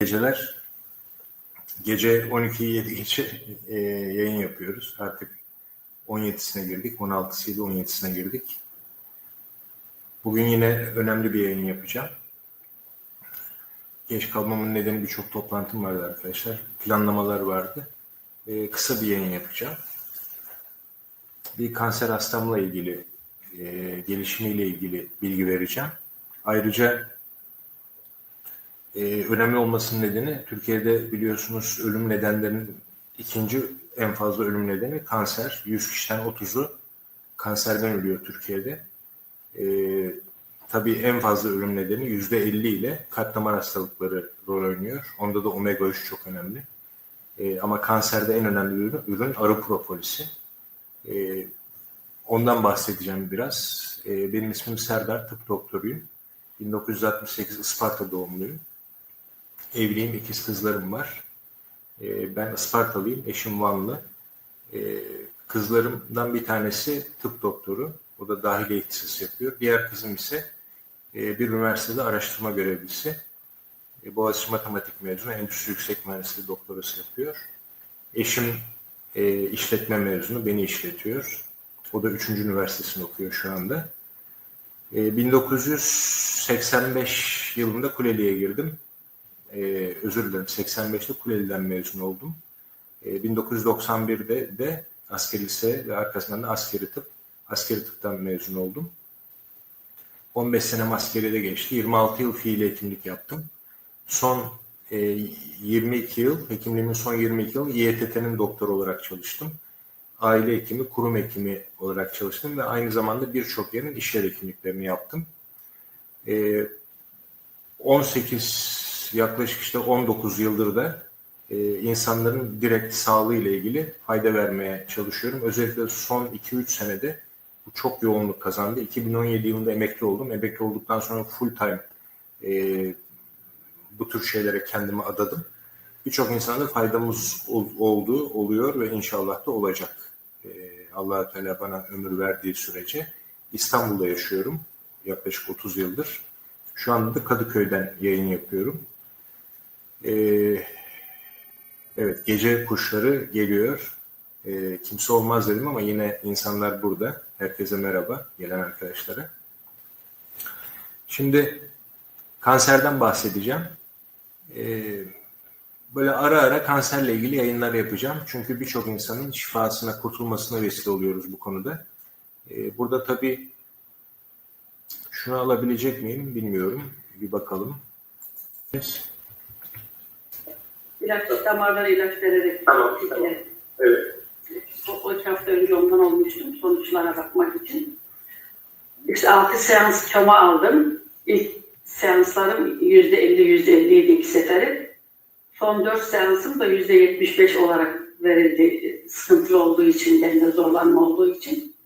geceler. Gece 12'yi 7 geçe e, yayın yapıyoruz. Artık 17'sine girdik. 16'sıydı 17'sine girdik. Bugün yine önemli bir yayın yapacağım. Geç kalmamın nedeni birçok toplantım vardı arkadaşlar. Planlamalar vardı. E, kısa bir yayın yapacağım. Bir kanser hastamla ilgili, e, gelişimiyle ilgili bilgi vereceğim. Ayrıca e, önemli olmasının nedeni Türkiye'de biliyorsunuz ölüm nedenlerinin ikinci en fazla ölüm nedeni kanser. 100 kişiden 30'u kanserden ölüyor Türkiye'de. E, tabii en fazla ölüm nedeni %50 ile kalp damar hastalıkları rol oynuyor. Onda da omega 3 çok önemli. E, ama kanserde en önemli ürün, ürün arı propolisi. E, ondan bahsedeceğim biraz. E, benim ismim Serdar, tıp doktoruyum. 1968 Isparta doğumluyum. Evliyim, ikiz kızlarım var. Ee, ben Ispartalıyım, eşim Vanlı. Ee, kızlarımdan bir tanesi tıp doktoru. O da dahiliye ihtisas yapıyor. Diğer kızım ise e, bir üniversitede araştırma görevlisi. E, Boğaziçi Matematik mezunu, Endüstri Yüksek Mühendisliği doktorası yapıyor. Eşim e, işletme mezunu, beni işletiyor. O da 3. üniversitesini okuyor şu anda. E, 1985 yılında Kuleli'ye girdim. Ee, özür dilerim 85'te Kuleli'den mezun oldum. Ee, 1991'de de askeri lise ve arkasından da askeri tıp, askeri tıptan mezun oldum. 15 sene askeride geçti. 26 yıl fiil hekimlik yaptım. Son e, 22 yıl, hekimliğimin son 22 yıl İETT'nin doktor olarak çalıştım. Aile hekimi, kurum hekimi olarak çalıştım ve aynı zamanda birçok yerin işler hekimliklerini yaptım. E, 18 yaklaşık işte 19 yıldır da e, insanların direkt sağlığı ile ilgili fayda vermeye çalışıyorum. Özellikle son 2-3 senede bu çok yoğunluk kazandı. 2017 yılında emekli oldum. Emekli olduktan sonra full time e, bu tür şeylere kendimi adadım. Birçok insana da faydamız ol, oldu, oluyor ve inşallah da olacak. E, allah Teala bana ömür verdiği sürece İstanbul'da yaşıyorum. Yaklaşık 30 yıldır. Şu anda da Kadıköy'den yayın yapıyorum. Ee, evet gece kuşları geliyor. Ee, kimse olmaz dedim ama yine insanlar burada. Herkese merhaba gelen arkadaşlara. Şimdi kanserden bahsedeceğim. Ee, böyle ara ara kanserle ilgili yayınlar yapacağım. Çünkü birçok insanın şifasına, kurtulmasına vesile oluyoruz bu konuda. Ee, burada tabii şunu alabilecek miyim bilmiyorum. Bir bakalım. Yes. İlaç, damarlara ilaç vererek. Tamam, tamam. Evet. O, iki hafta önce ondan olmuştum sonuçlara bakmak için. İşte altı seans kama aldım. İlk seanslarım yüzde elli, yüzde elliydi iki seferi. Son dört seansım da yüzde yetmiş beş olarak verildi. Sıkıntılı olduğu için, bende zorlanma olduğu için.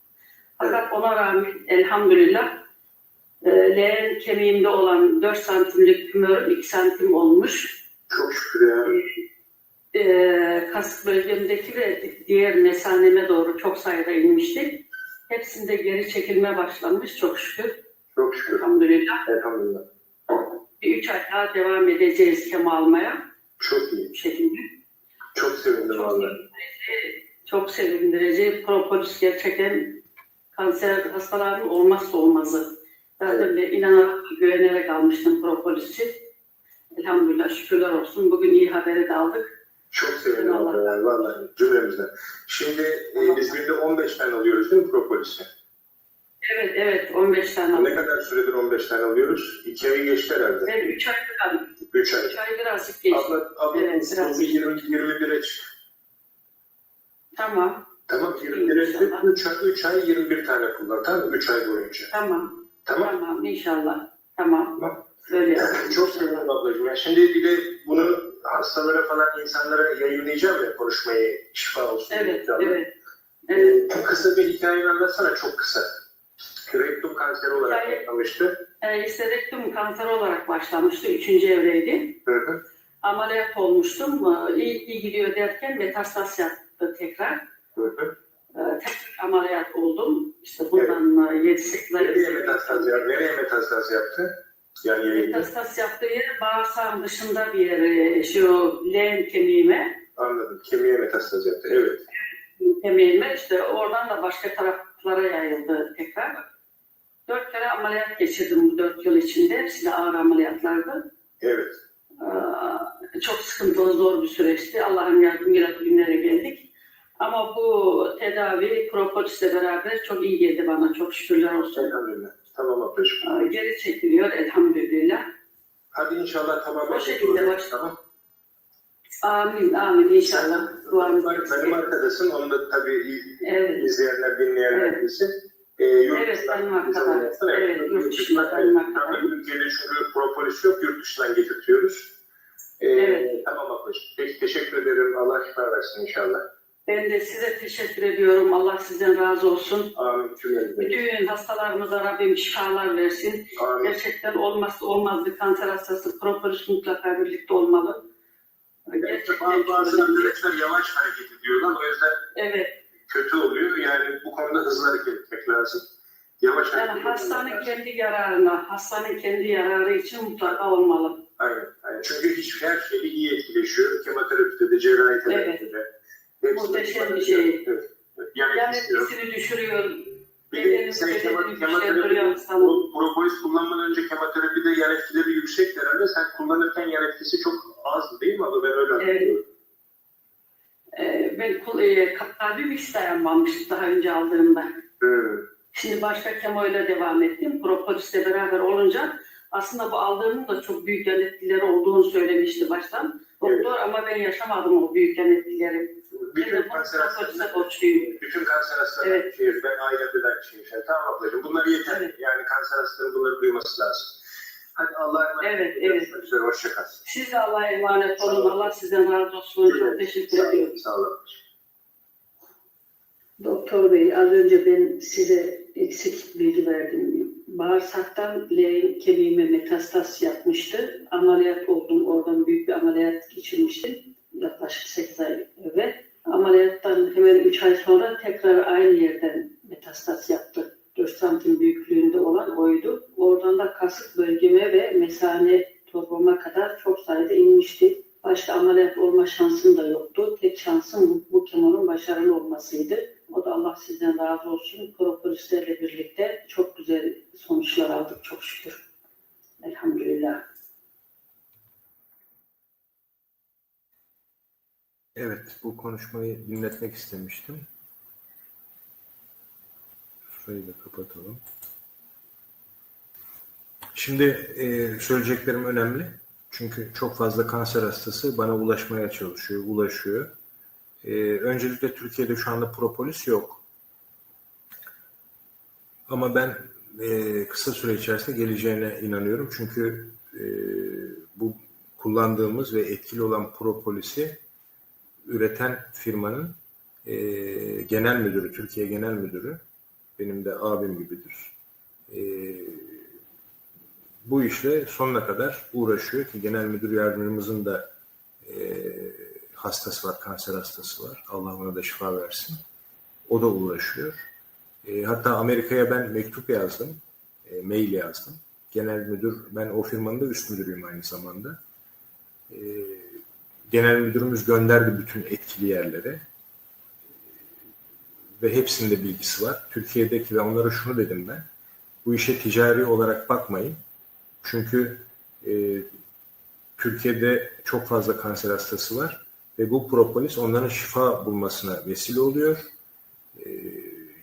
Fakat ona rağmen elhamdülillah e, leğen kemiğimde olan 4 santimlik tümör 2 santim olmuş. Çok şükür ya. e, kasık bölgemdeki ve diğer mesaneme doğru çok sayıda inmişti. Hepsinde geri çekilme başlanmış çok şükür. Çok şükür. Elhamdülillah. Elhamdülillah. Bir üç ay daha devam edeceğiz kemo almaya Çok iyi. bu şekilde. Çok sevindim Çok valla. sevindirici, çok sevindirici. Propolis gerçekten kanser hastaların olmazsa olmazı. Zaten ben inanarak, güvenerek almıştım propolisi. Elhamdülillah şükürler olsun. Bugün iyi haberi de aldık. Çok sevindim Allah. valla yani valla cümlemizden. Şimdi e, biz günde 15 tane alıyoruz değil mi propolisi? Evet evet 15 tane Ne aldık. kadar süredir 15 tane alıyoruz? 2 ayı geçti herhalde. Ben 3 aylık aldım. 3 ay. 3 ay birazcık geçti. Abla, abla Evet, biraz. bir 20, 21'e çık. Tamam, Tamam 21'e çık. 3 ay, 3 ay 21 tane kullan. Tamam mı? 3 ay boyunca. tamam, Tamam. tamam inşallah. Tamam, Tamam. Öyle. Çok sevindim ablacığım. Ya şimdi bir de bunu hastalara falan insanlara yayınlayacağım ya konuşmayı şifa olsun. Evet, evet. Evet, Çok kısa bir hikayeni anlatsana çok kısa. Rektum kanseri olarak Hikaye- başlamıştı. e, isterektim kanser olarak başlamıştı, üçüncü evreydi. Hı hı. Ameliyat olmuştum, e, iyi, iyi gidiyor derken metastaz yaptı tekrar. Hı hı. E, tekrar ameliyat oldum. İşte bundan e, 7-8 ay Nereye metastaz yaptı? Nereye metastaz yaptı? Yani Metastas yaptığı yer bağırsağın dışında bir yer. e, Şu leğen kemiğime, anladım. Kemiğe metastaz yaptı. Evet. kemiğime işte oradan da başka taraflara yayıldı tekrar. Dört kere ameliyat geçirdim bu dört yıl içinde. Hepsi de ağır ameliyatlardı. Evet. Ee, Çok sıkıntılı, zor bir süreçti. Allah'ın yardımıyla günlere geldik. Ama bu tedavi propolisle beraber çok iyi geldi bana. Çok şükürler olsun. Elhamdülillah. Tamam ablacığım. Ee, Geri çekiliyor elhamdülillah. Hadi inşallah tamamen. O şekilde baş- Tamam. Amin, amin inşallah. Duamız Benim, benim arkadaşım, onu da tabii Evet, izleyenler, dinleyenler Evet. bilsin. Ee, yurt Evet, dışından benim arkadaşım. bize ulaştı. Evet, yurt dışında benim arkadaşım. Tabii ülkede çünkü propolis yok, yurt dışından getirtiyoruz. Ee, Evet. Tamam ablacığım. Peki, teşekkür ederim. Allah şifa versin inşallah. Ben de size teşekkür ediyorum. Allah sizden razı olsun. Amin. Bütün hastalarımıza Rabbim şifalar versin. Amin. Gerçekten olmazsa olmaz bir kanser hastası propolis mutlaka birlikte olmalı. Gerçekten Bazı, bazı arkadaşlar yavaş hareket ediyorlar. O yüzden Evet, kötü oluyor. Yani bu konuda hızlı hareket etmek lazım. Yavaş yani hareket hastanın lazım. kendi yararına, hastanın kendi yararı için mutlaka olmalı. Aynen, aynen. Çünkü hiç her şeyi iyi etkileşiyor. Kemoterapide de, cerrahi terapide de. Muhteşem bir şey. Evet. evet. Yani, istiyorum. etkisini düşürüyor. Bir de sen kemoterapi, hastanın. bu propolis kullanmadan önce kemoterapide yan etkileri yüksek herhalde. Sen kullanırken yan etkisi çok az değil mi? Abi ben öyle hatırlıyorum. Ee, ben e, kalbim hiç dayanmamıştı daha önce aldığımda. Hmm. Şimdi başka kemoyla devam ettim. Propolisle beraber olunca aslında bu aldığımın da çok büyük yan etkileri olduğunu söylemişti baştan. Doktor ama ben yaşamadım o büyük yan etkileri. Bütün kanser propolisle hastaları, borçluyum. bütün kanser hastaları Evet. şey, ben ailemde de aynı şeyi yaşıyorum. Tamam ablacığım bunlar yeter. Evet. Yani kanser hastaları bunları duyması lazım. Hadi Allah'a emanet Evet, evet. Görüşmek üzere. Hoşça kal. Siz de Allah'a emanet olun. Allah sizden razı olsun. Çok teşekkür ediyorum. olun. Sağ olun. Doktor Bey, az önce ben size eksik bilgi verdim. Bağırsaktan leğen kemiğime metastas yapmıştı. Ameliyat oldum, oradan büyük bir ameliyat geçirmiştim. Yaklaşık 8 ay evvel. Ameliyattan hemen 3 ay sonra tekrar aynı yerden metastas yaptı. 4 santim büyüklüğünde olan oydu. Oradan da kasık bölgeme ve mesane torbama kadar çok sayıda inmişti. Başka ameliyat olma şansım da yoktu. Tek şansım bu kemonun başarılı olmasıydı. O da Allah sizden razı olsun. Propolislerle birlikte çok güzel sonuçlar aldık çok şükür. Elhamdülillah. Evet, bu konuşmayı dinletmek istemiştim. Şurayı da kapatalım. Şimdi e, söyleyeceklerim önemli. Çünkü çok fazla kanser hastası bana ulaşmaya çalışıyor, ulaşıyor. E, öncelikle Türkiye'de şu anda propolis yok. Ama ben e, kısa süre içerisinde geleceğine inanıyorum. Çünkü e, bu kullandığımız ve etkili olan propolisi üreten firmanın e, genel müdürü, Türkiye genel müdürü, benim de abim gibidir. E, bu işle sonuna kadar uğraşıyor ki genel müdür yardımcımızın da e, hastası var, kanser hastası var. Allah ona da şifa versin. O da uğraşıyor. E, hatta Amerika'ya ben mektup yazdım, e, mail yazdım. Genel müdür, ben o firmanın da üst müdürüyüm aynı zamanda. E, genel müdürümüz gönderdi bütün etkili yerlere. Ve hepsinde bilgisi var. Türkiye'deki ve onlara şunu dedim ben. Bu işe ticari olarak bakmayın. Çünkü e, Türkiye'de çok fazla kanser hastası var. Ve bu propolis onların şifa bulmasına vesile oluyor. E,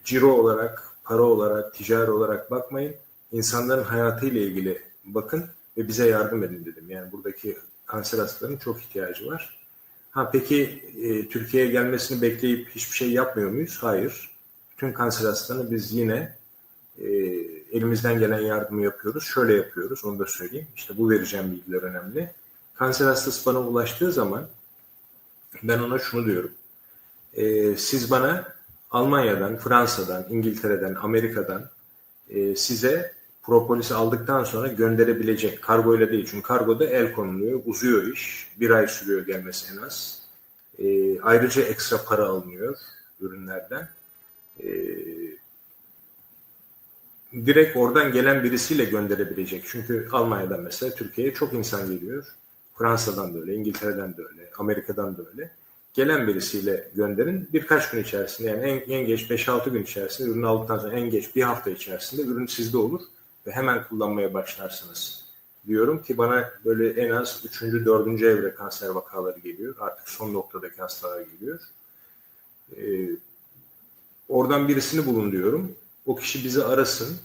ciro olarak, para olarak, ticari olarak bakmayın. İnsanların hayatıyla ilgili bakın ve bize yardım edin dedim. Yani buradaki kanser hastalarının çok ihtiyacı var. Ha peki e, Türkiye'ye gelmesini bekleyip hiçbir şey yapmıyor muyuz? Hayır. Bütün kanser hastalarını biz yine e, elimizden gelen yardımı yapıyoruz. Şöyle yapıyoruz, onu da söyleyeyim. İşte bu vereceğim bilgiler önemli. Kanser hastası bana ulaştığı zaman ben ona şunu diyorum. E, siz bana Almanya'dan, Fransa'dan, İngiltere'den, Amerika'dan e, size propolisi aldıktan sonra gönderebilecek. Kargoyla değil. Çünkü kargoda el konuluyor. Uzuyor iş. Bir ay sürüyor gelmesi en az. E, ayrıca ekstra para alınıyor ürünlerden. E, direkt oradan gelen birisiyle gönderebilecek. Çünkü Almanya'dan mesela Türkiye'ye çok insan geliyor. Fransa'dan da öyle, İngiltere'den de öyle, Amerika'dan da öyle. Gelen birisiyle gönderin. Birkaç gün içerisinde yani en, en geç 5-6 gün içerisinde ürünü aldıktan sonra en geç bir hafta içerisinde ürün sizde olur ve hemen kullanmaya başlarsınız diyorum ki bana böyle en az 3. 4. evre kanser vakaları geliyor. Artık son noktadaki hastalar geliyor. Ee, oradan birisini bulun diyorum. O kişi bizi arasın.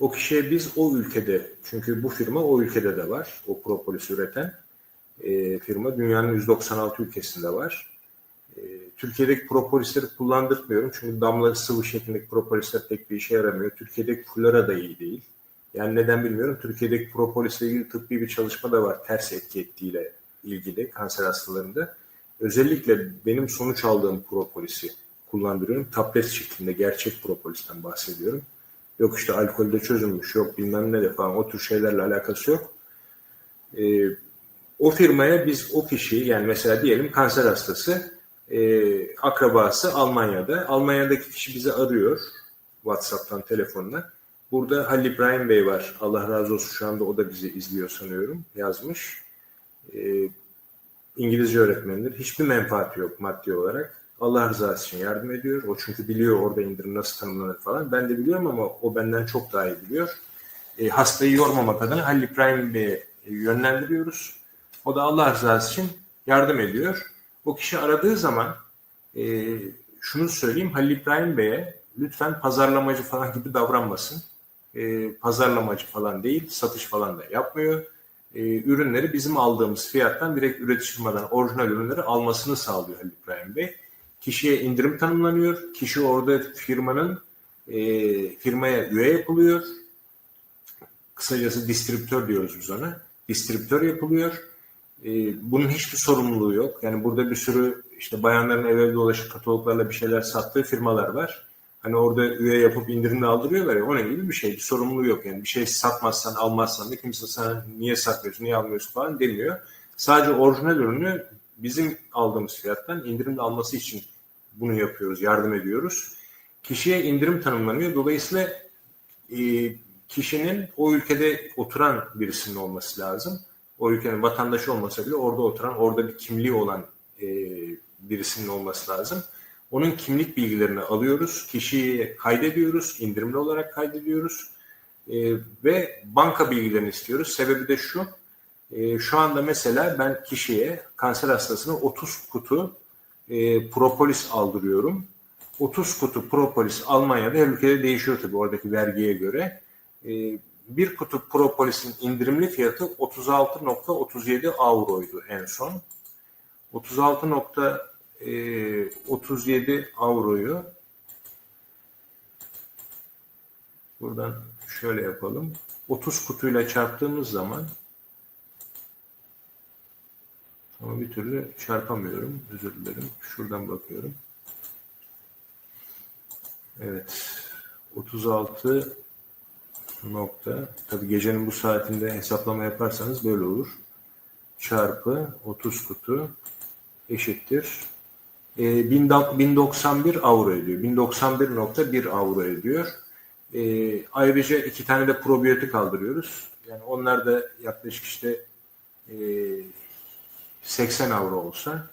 O kişiye biz o ülkede, çünkü bu firma o ülkede de var. O propolis üreten e, firma dünyanın 196 ülkesinde var. E, Türkiye'deki propolisleri kullandırmıyorum. Çünkü damla sıvı şeklindeki propolisler pek bir işe yaramıyor. Türkiye'deki flora da iyi değil. Yani neden bilmiyorum. Türkiye'deki propolisle ilgili tıbbi bir çalışma da var. Ters etki ettiğiyle ilgili kanser hastalarında. Özellikle benim sonuç aldığım propolisi kullandırıyorum. Tablet şeklinde gerçek propolisten bahsediyorum. Yok işte alkolde çözülmüş, yok bilmem ne de falan o tür şeylerle alakası yok. Ee, o firmaya biz o kişiyi yani mesela diyelim kanser hastası e, akrabası Almanya'da. Almanya'daki kişi bizi arıyor WhatsApp'tan telefonla. Burada Halil İbrahim Bey var. Allah razı olsun şu anda o da bizi izliyor sanıyorum. Yazmış. Ee, İngilizce öğretmenidir. Hiçbir menfaati yok maddi olarak. Allah rızası için yardım ediyor. O çünkü biliyor orada indirim nasıl tanımlanır falan. Ben de biliyorum ama o benden çok daha iyi biliyor. E, hastayı yormamak adına Halil İbrahim Bey'e yönlendiriyoruz. O da Allah rızası için yardım ediyor. O kişi aradığı zaman e, şunu söyleyeyim Halil İbrahim Bey'e lütfen pazarlamacı falan gibi davranmasın. E, pazarlamacı falan değil, satış falan da yapmıyor. E, ürünleri bizim aldığımız fiyattan direkt üretici firmadan orijinal ürünleri almasını sağlıyor Halil İbrahim Bey. Kişiye indirim tanımlanıyor. Kişi orada firmanın e, firmaya üye yapılıyor. Kısacası distribütör diyoruz biz ona. Distribütör yapılıyor. E, bunun hiçbir sorumluluğu yok. Yani burada bir sürü işte bayanların eve dolaşıp kataloglarla bir şeyler sattığı firmalar var. Hani orada üye yapıp indirimle aldırıyorlar ya onun gibi bir şey. Bir sorumluluğu yok. Yani bir şey satmazsan almazsan da kimse sana niye satmıyorsun, niye almıyorsun falan demiyor. Sadece orijinal ürünü bizim aldığımız fiyattan indirimle alması için bunu yapıyoruz, yardım ediyoruz. Kişiye indirim tanımlanıyor. Dolayısıyla e, kişinin o ülkede oturan birisinin olması lazım. O ülkenin vatandaşı olmasa bile orada oturan, orada bir kimliği olan e, birisinin olması lazım. Onun kimlik bilgilerini alıyoruz, kişiyi kaydediyoruz, indirimli olarak kaydediyoruz e, ve banka bilgilerini istiyoruz. Sebebi de şu, e, şu anda mesela ben kişiye, kanser hastasına 30 kutu e, propolis aldırıyorum. 30 kutu propolis Almanya'da her ülkede değişiyor tabii oradaki vergiye göre. E, bir kutu propolisin indirimli fiyatı 36.37 avroydu en son. 36.37 avroyu buradan şöyle yapalım. 30 kutuyla çarptığımız zaman ama bir türlü çarpamıyorum. Özür dilerim. Şuradan bakıyorum. Evet. 36 nokta. Tabi gecenin bu saatinde hesaplama yaparsanız böyle olur. Çarpı 30 kutu eşittir. E, 1091 avro ediyor. 1091.1 avro ediyor. E, ayrıca iki tane de probiyotik aldırıyoruz. Yani onlar da yaklaşık işte e, 80 avro olsa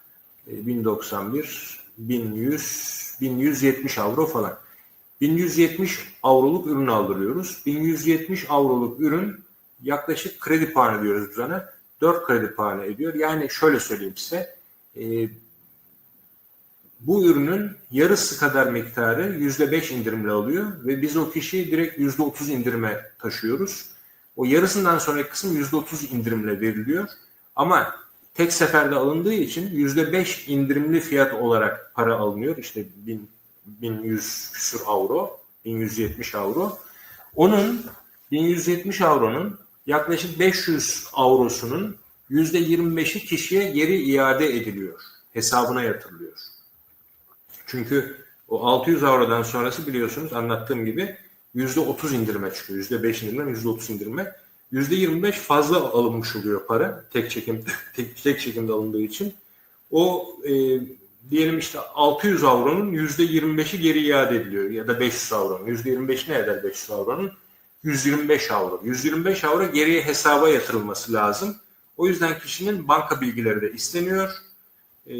e, 1091, 1100, 1170 avro falan. 1170 avroluk ürün aldırıyoruz. 1170 avroluk ürün yaklaşık kredi puanı diyoruz biz ona. 4 kredi puanı ediyor. Yani şöyle söyleyeyim size. E, bu ürünün yarısı kadar miktarı %5 indirimle alıyor ve biz o kişiyi direkt %30 indirime taşıyoruz. O yarısından sonraki kısım %30 indirimle veriliyor. Ama tek seferde alındığı için %5 indirimli fiyat olarak para alınıyor. İşte 1000, 1100 küsur avro, 1170 avro. Onun 1170 avronun yaklaşık 500 avrosunun %25'i kişiye geri iade ediliyor. Hesabına yatırılıyor. Çünkü o 600 avrodan sonrası biliyorsunuz anlattığım gibi %30 indirime çıkıyor. %5 indirime, %30 indirime. %25 fazla alınmış oluyor para tek çekim tek, tek çekimde alındığı için. O e, diyelim işte 600 avronun %25'i geri iade ediliyor ya da 500 avronun. %25 ne eder 500 avronun? 125 avro. 125 avro geriye hesaba yatırılması lazım. O yüzden kişinin banka bilgileri de isteniyor. Ee,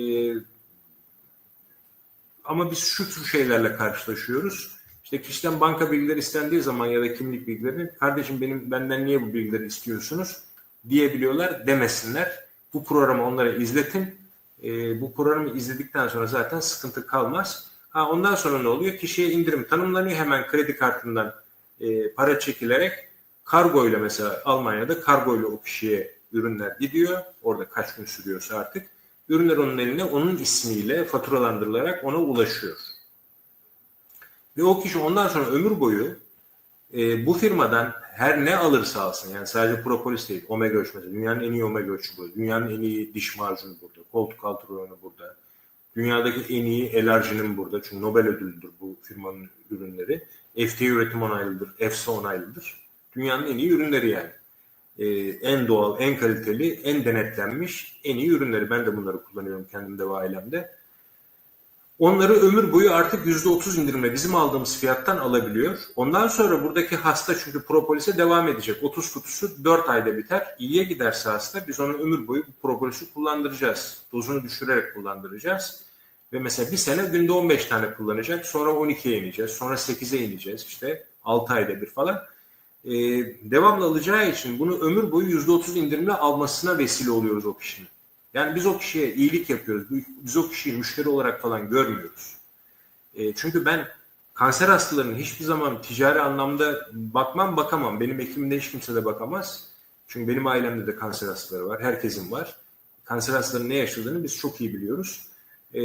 ama biz şu tür şeylerle karşılaşıyoruz. İşte kişiden banka bilgileri istendiği zaman ya da kimlik bilgileri, kardeşim benim benden niye bu bilgileri istiyorsunuz diyebiliyorlar demesinler. Bu programı onlara izletin. Ee, bu programı izledikten sonra zaten sıkıntı kalmaz. Ha, ondan sonra ne oluyor? Kişiye indirim tanımlanıyor. Hemen kredi kartından e, para çekilerek kargo ile mesela Almanya'da kargo ile o kişiye ürünler gidiyor. Orada kaç gün sürüyorsa artık. Ürünler onun eline onun ismiyle faturalandırılarak ona ulaşıyor. Ve o kişi ondan sonra ömür boyu e, bu firmadan her ne alırsa alsın yani sadece propolis değil omega 3 mesela dünyanın en iyi omega 3'ü burada. Dünyanın en iyi diş macunu burada. Koltuk altı rayonu burada. Dünyadaki en iyi elarjinin burada. Çünkü Nobel ödülüdür bu firmanın ürünleri. FDA üretim onaylıdır. EFSA onaylıdır. Dünyanın en iyi ürünleri yani. Ee, en doğal, en kaliteli, en denetlenmiş en iyi ürünleri. Ben de bunları kullanıyorum kendimde ve ailemde. Onları ömür boyu artık %30 indirimle bizim aldığımız fiyattan alabiliyor. Ondan sonra buradaki hasta çünkü propolise devam edecek. 30 kutusu 4 ayda biter. İyiye giderse hasta biz onu ömür boyu bu propolisi kullandıracağız. Dozunu düşürerek kullandıracağız. Ve mesela bir sene günde 15 tane kullanacak. Sonra 12'ye ineceğiz. Sonra 8'e ineceğiz. İşte 6 ayda bir falan. Ee, devamlı alacağı için bunu ömür boyu %30 indirimle almasına vesile oluyoruz o kişinin. Yani biz o kişiye iyilik yapıyoruz. Biz o kişiyi müşteri olarak falan görmüyoruz. E, çünkü ben kanser hastalarının hiçbir zaman ticari anlamda bakmam bakamam. Benim ekibimde hiç kimse de bakamaz. Çünkü benim ailemde de kanser hastaları var. Herkesin var. Kanser hastalarının ne yaşadığını biz çok iyi biliyoruz. E,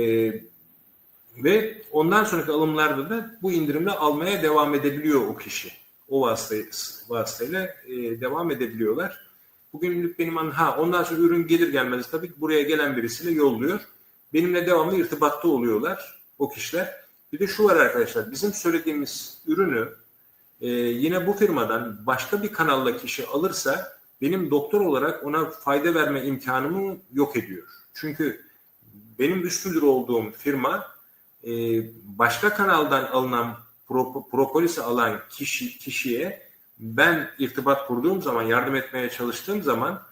ve ondan sonraki alımlarda da bu indirimle almaya devam edebiliyor o kişi. O vasıtayla, vasıtayla e, devam edebiliyorlar. Bugünlük benim an ha ondan sonra ürün gelir gelmez tabii ki buraya gelen birisiyle yolluyor. Benimle devamlı irtibatta oluyorlar o kişiler. Bir de şu var arkadaşlar bizim söylediğimiz ürünü e, yine bu firmadan başka bir kanalla kişi alırsa benim doktor olarak ona fayda verme imkanımı yok ediyor. Çünkü benim üst müdür olduğum firma e, başka kanaldan alınan pro, propolisi alan kişi kişiye ben irtibat kurduğum zaman, yardım etmeye çalıştığım zaman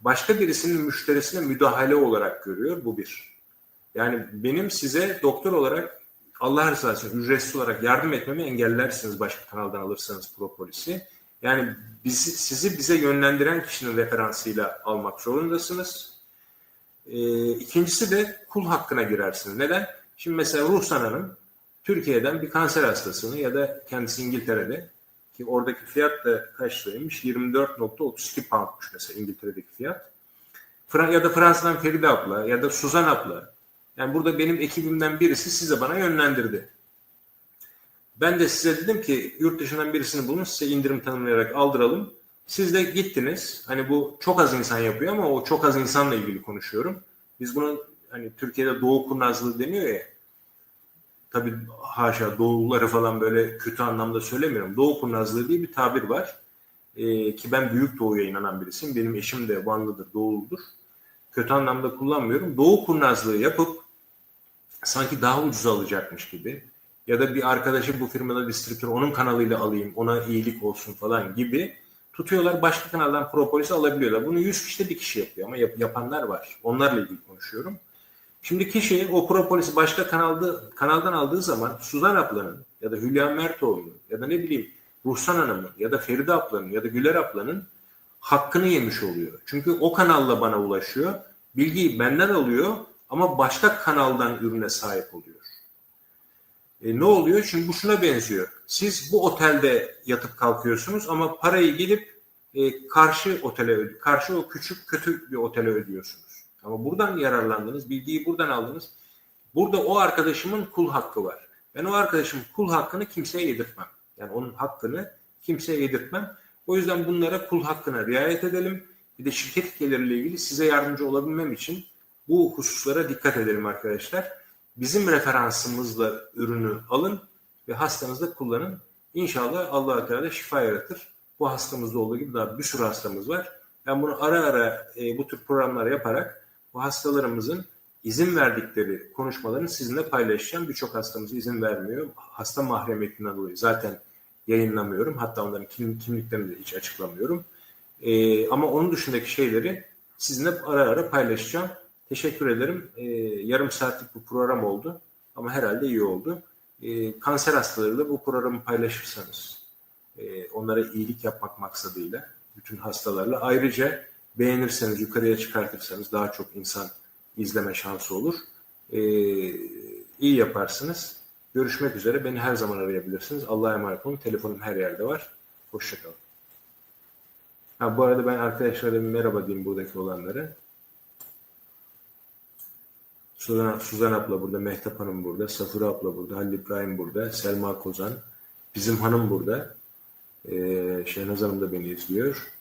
başka birisinin müşterisine müdahale olarak görüyor. Bu bir. Yani benim size doktor olarak Allah rızası için ücretsiz olarak yardım etmemi engellersiniz başka kanaldan alırsanız propolisi. Yani bizi, sizi bize yönlendiren kişinin referansıyla almak zorundasınız. Ee, ikincisi de kul hakkına girersiniz. Neden? Şimdi mesela Ruhsan Hanım Türkiye'den bir kanser hastasını ya da kendisi İngiltere'de ki oradaki fiyat da kaç liraymış? 24.32 poundmuş mesela İngiltere'deki fiyat. Ya da Fransa'dan Feride abla ya da Suzan abla. Yani burada benim ekibimden birisi size bana yönlendirdi. Ben de size dedim ki yurt dışından birisini bulun size indirim tanımlayarak aldıralım. Siz de gittiniz. Hani bu çok az insan yapıyor ama o çok az insanla ilgili konuşuyorum. Biz bunu hani Türkiye'de doğu kurnazlığı deniyor ya tabii haşa doğulları falan böyle kötü anlamda söylemiyorum. Doğu kurnazlığı diye bir tabir var. Ee, ki ben büyük doğuya inanan birisiyim. Benim eşim de Vanlıdır, doğuludur. Kötü anlamda kullanmıyorum. Doğu kurnazlığı yapıp sanki daha ucuz alacakmış gibi ya da bir arkadaşı bu firmada distribütör onun kanalıyla alayım ona iyilik olsun falan gibi tutuyorlar başka kanaldan propolis alabiliyorlar. Bunu 100 kişide bir kişi yapıyor ama yap, yapanlar var. Onlarla ilgili konuşuyorum. Şimdi kişi o propolisi başka kanalda, kanaldan aldığı zaman Suzan ablanın ya da Hülya Mertoğlu'nun ya da ne bileyim Ruhsan Hanım'ın ya da Feride ablanın ya da Güler ablanın hakkını yemiş oluyor. Çünkü o kanalla bana ulaşıyor. Bilgiyi benden alıyor ama başka kanaldan ürüne sahip oluyor. E, ne oluyor? Şimdi bu şuna benziyor. Siz bu otelde yatıp kalkıyorsunuz ama parayı gidip e, karşı otele, karşı o küçük kötü bir otele ödüyorsunuz. Ama buradan yararlandınız, bilgiyi buradan aldınız. Burada o arkadaşımın kul hakkı var. Ben o arkadaşımın kul hakkını kimseye yedirtmem. Yani onun hakkını kimseye yedirtmem. O yüzden bunlara kul hakkına riayet edelim. Bir de şirket geliriyle ilgili size yardımcı olabilmem için bu hususlara dikkat edelim arkadaşlar. Bizim referansımızla ürünü alın ve hastanızda kullanın. İnşallah Allah Teala şifa yaratır. Bu hastamızda olduğu gibi daha bir sürü hastamız var. Ben bunu ara ara e, bu tür programlar yaparak bu hastalarımızın izin verdikleri konuşmalarını sizinle paylaşacağım. Birçok hastamız izin vermiyor. Hasta mahremiyetinden dolayı zaten yayınlamıyorum. Hatta onların kim, kimliklerini de hiç açıklamıyorum. Ee, ama onun dışındaki şeyleri sizinle ara ara paylaşacağım. Teşekkür ederim. Ee, yarım saatlik bu program oldu. Ama herhalde iyi oldu. Ee, kanser hastalarıyla bu programı paylaşırsanız, e, onlara iyilik yapmak maksadıyla, bütün hastalarla ayrıca beğenirseniz, yukarıya çıkartırsanız daha çok insan izleme şansı olur. Ee, iyi yaparsınız. Görüşmek üzere. Beni her zaman arayabilirsiniz. Allah'a emanet olun. Telefonum her yerde var. Hoşçakalın. Ha, bu arada ben arkadaşlara bir merhaba diyeyim buradaki olanlara. Suzan, Suzan abla burada, Mehtap Hanım burada, Safura abla burada, Halil İbrahim burada, Selma Kozan, bizim hanım burada. Ee, Şehnaz Hanım da beni izliyor.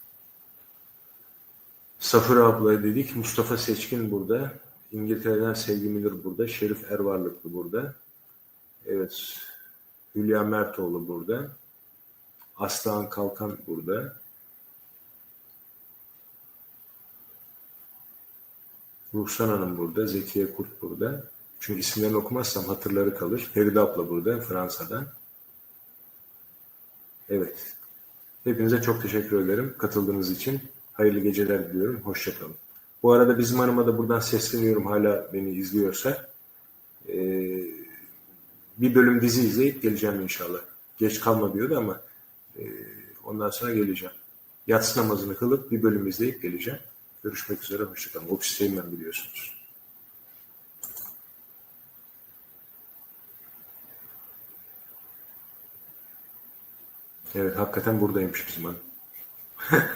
Safura abla dedik, Mustafa Seçkin burada, İngiltere'den Sevgi Miller burada, Şerif Ervarlıklı burada. Evet, Hülya Mertoğlu burada. Aslan Kalkan burada. Ruhsan Hanım burada, Zekiye Kurt burada. Çünkü isimlerini okumazsam hatırları kalır. Feride abla burada, Fransa'dan. Evet. Hepinize çok teşekkür ederim katıldığınız için. Hayırlı geceler diliyorum. Hoşçakalın. Bu arada bizim hanıma da buradan sesleniyorum hala beni izliyorsa. Ee, bir bölüm dizi izleyip geleceğim inşallah. Geç kalma diyordu ama e, ondan sonra geleceğim. Yatsı namazını kılıp bir bölüm izleyip geleceğim. Görüşmek üzere. Hoşçakalın. Ofisteyim ben biliyorsunuz. Evet hakikaten buradaymış bizim hanım.